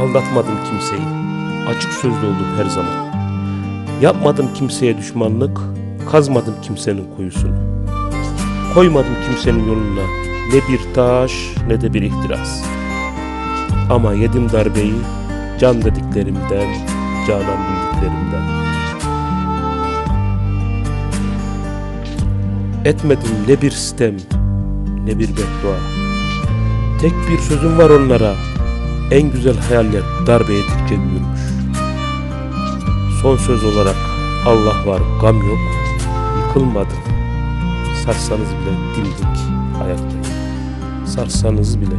Aldatmadım kimseyi. Açık sözlü oldum her zaman. Yapmadım kimseye düşmanlık, kazmadım kimsenin kuyusunu. Koymadım kimsenin yoluna ne bir taş ne de bir ihtiras. Ama yedim darbeyi can dediklerimden, canan bildiklerimden. Etmedim ne bir sitem, ne bir beddua. Tek bir sözüm var onlara, en güzel hayaller darbe yedikçe büyürmüş. Son söz olarak Allah var, gam yok, yıkılmadım. Sarsanız bile dimdik ayaktayım. Sarsanız bile